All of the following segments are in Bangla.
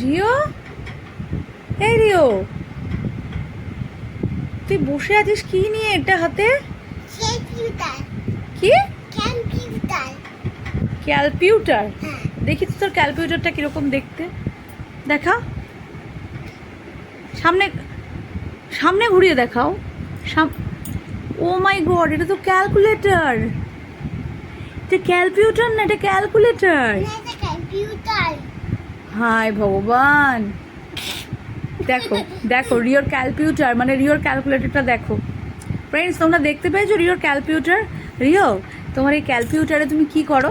রিও? এই রিও। তুই বসে আছিস কি নিয়ে এটা হাতে? কি? ক্যালপিউটার দেখি তো তোর ক্যালকুলেটরটা কীরকম দেখতে। দেখা। সামনে সামনে ঘুরিয়ে দেখাও। ও মাই গড এটা তো ক্যালকুলেটর এটা ক্যালকুলেটর না এটা ক্যালকুলেটর হায় ভগবান। দেখো দেখো রিওর ক্যালকুলেটর মানে রিওর ক্যালকুলেটরটা দেখো। ফ্রেন্ডস তোমরা দেখতে পেয়েছ রিওর ক্যালকুলেটর রিও তোমার এই ক্যালকুলেটরে তুমি কি করো?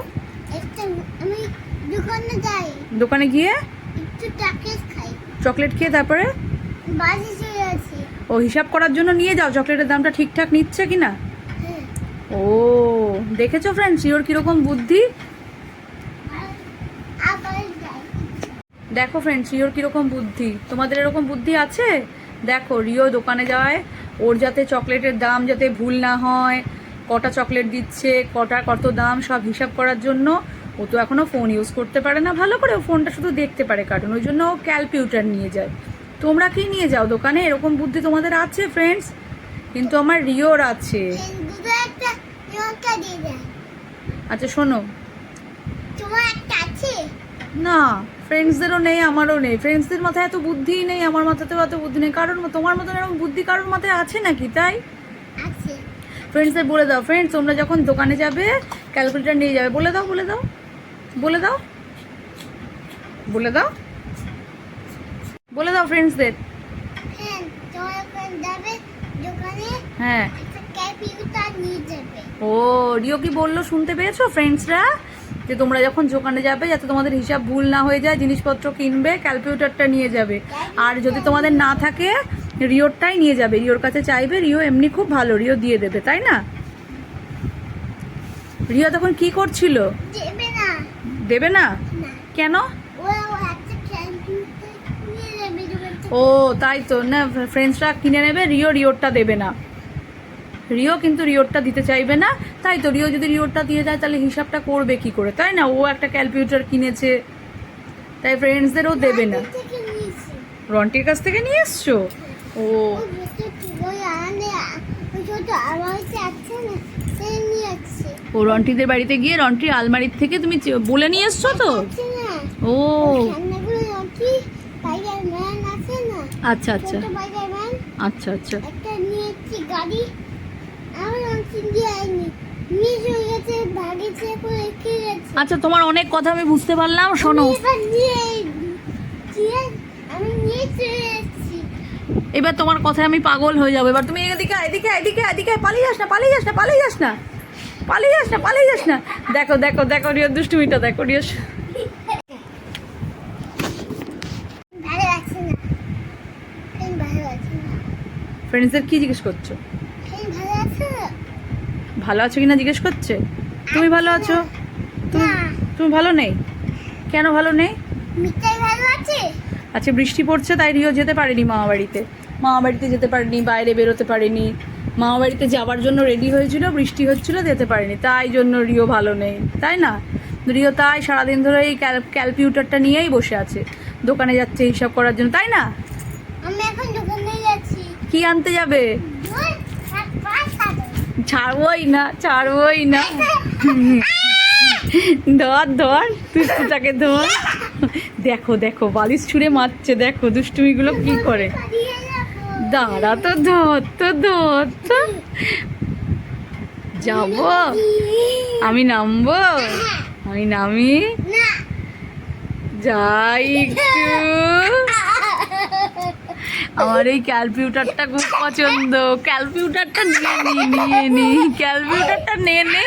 দোকানে যাই। দোকানে গিয়ে? একটু চকলেট খাই। চকলেট খেয়ে তারপরে? ও হিসাব করার জন্য নিয়ে যাও চকলেটের দামটা ঠিকঠাক নিচ্ছে কি না হ্যাঁ। ও দেখেছ ফ্রেন্ডস রিওর কীরকম বুদ্ধি আর- আবার যাই দেখো ফ্রেন্ডস রিওর কীরকম বুদ্ধি? তোমাদের এরকম বুদ্ধি আছে? দেখো রিও দোকানে যায় ওর যাতে চকলেটের দাম যাতে ভুল না হয় কটা চকলেট দিচ্ছে কটা কত দাম সব হিসাব করার জন্য ও তো এখনও ফোন ইউজ করতে পারে না। ভালো করে ও ফোনটা শুধু দেখতে পারে কার্টুন ওই জন্য ও ক্যালকুলেটর নিয়ে যায়। তোমরা কি নিয়ে যাও দোকানে? এরকম বুদ্ধি তোমাদের আছে ফ্রেন্ডস কিন্তু আমার রিওর আছে। আচ্ছা শোনো। তোমার একটা আছে? না। ফ্রেন্ডসদেরও নেই আমারও নেই। ফ্রেন্ডসদের মাথায় এত বুদ্ধিই নেই আমার মাথাতেও এত বুদ্ধি নেই। কারণ তোমার মতন এরকম বুদ্ধি কারোর মাথায় আছে নাকি তাই? ফ্রেন্ডসদের বলে দাও। ফ্রেন্ডস তোমরা যখন দোকানে যাবে ক্যালকুলেটর নিয়ে যাবে। বলে দাও বলে দাও। বলে দাও। বলে দাও। বলে দাও ফ্রেন্ডসদের হ্যাঁ হ্যাঁ। ও রিও কি বলল শুনতে পেয়েছ ফ্রেন্ডসরা যে তোমরা যখন দোকানে যাবে যাতে তোমাদের হিসাব ভুল না হয়ে যায় জিনিসপত্র কিনবে ক্যালকুলেটরটা নিয়ে যাবে। আর যদি তোমাদের না থাকে রিওরটাই নিয়ে যাবে। রিওর কাছে চাইবে রিও এমনি খুব ভালো রিও দিয়ে দেবে তাই না? রিও তখন কি করছিল? দেবে না। কেন। ও তাই তো। না ফ্রেন্ডসরা কিনে নেবে রিও রিওরটা দেবে না। রিও কিন্তু রিওরটা দিতে চাইবে না। তাই তো রিও যদি রিওরটা দিয়ে যায় তাহলে হিসাবটা করবে কি করে? তাই না? ও একটা ক্যালকুলেটর কিনেছে। তাই ফ্রেন্ডসদেরও দেবে না। রন্টির কাছ থেকে নিয়ে এসছো? ও। ও রন্টিদের বাড়িতে গিয়ে রন্টির আলমারির থেকে তুমি বলে নিয়ে এসছো তো? ও। আচ্ছা আচ্ছা। আচ্ছা আচ্ছা। একটা নিয়েছি গাড়ি। আচ্ছা তোমার অনেক কথা আমি বুঝতে পারলাম শোনো। এবার তোমার কথায় আমি পাগল হয়ে যাব। এবার তুমি এদিকে এদিকে এদিকে এদিকে পালিয়ে যাস না পালিয়ে যাস না পালিয়ে যাস না। পালিয়ে যাস না পালিয়ে যাস না। দেখো দেখো দেখো রিও দুষ্টুমিটা দেখো রিও ফ্রেন্ডসদের কি জিজ্ঞেস করছ? ভালো আছে ভালো আছো কিনা জিজ্ঞেস করছে? তুমি ভালো আছো? তুমি তুমি ভালো নেই? কেন ভালো নেই? আচ্ছা বৃষ্টি পড়ছে তাই রিও যেতে পারেনি মামা বাড়িতে। মামা বাড়িতে যেতে পারেনি বাইরে বেরোতে পারেনি। মামা বাড়িতে যাওয়ার জন্য রেডি হয়েছিল বৃষ্টি হচ্ছিল যেতে পারেনি। তাই জন্য রিও ভালো নেই তাই না? রিও তাই সারাদিন ধরে এই ক্যাল- ক্যালকুলেটরটা নিয়েই বসে আছে। দোকানে যাচ্ছে হিসাব করার জন্য তাই না? আমি এখন দোকানে যাচ্ছি। কি আনতে যাবে। ছাড়বই না ছাড়বই না। ধর ধর দুষ্টুটাকে ধর। দেখো দেখো বালিশ ছুঁড়ে মারছে দেখো দুষ্টুমিগুলো কি করে? দাঁড়া তো ধর তো ধর তো। যাব? আমি নামবো? আমি নামি? যাই একটু। আমার এই ক্যালকুলেটরটা খুব পছন্দ। ক্যালকুলেটরটা নিয়ে নিয়ে নিয়ে নি ক্যালকুলেটরটা নিয়ে নে।